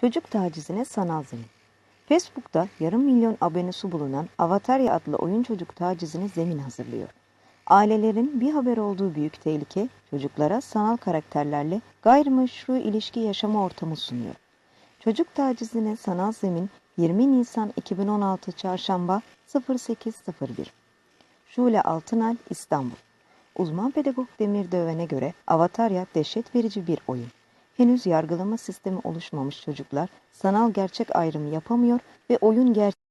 Çocuk tacizine sanal zemin. Facebook'ta yarım milyon abonesi bulunan Avatarya adlı oyun çocuk tacizine zemin hazırlıyor. Ailelerin bir haber olduğu büyük tehlike çocuklara sanal karakterlerle gayrimeşru ilişki yaşama ortamı sunuyor. Çocuk tacizine sanal zemin 20 Nisan 2016 Çarşamba 0801 Şule Altınal İstanbul Uzman pedagog Demir Döven'e göre Avatarya dehşet verici bir oyun. Henüz yargılama sistemi oluşmamış çocuklar sanal gerçek ayrımı yapamıyor ve oyun gerçek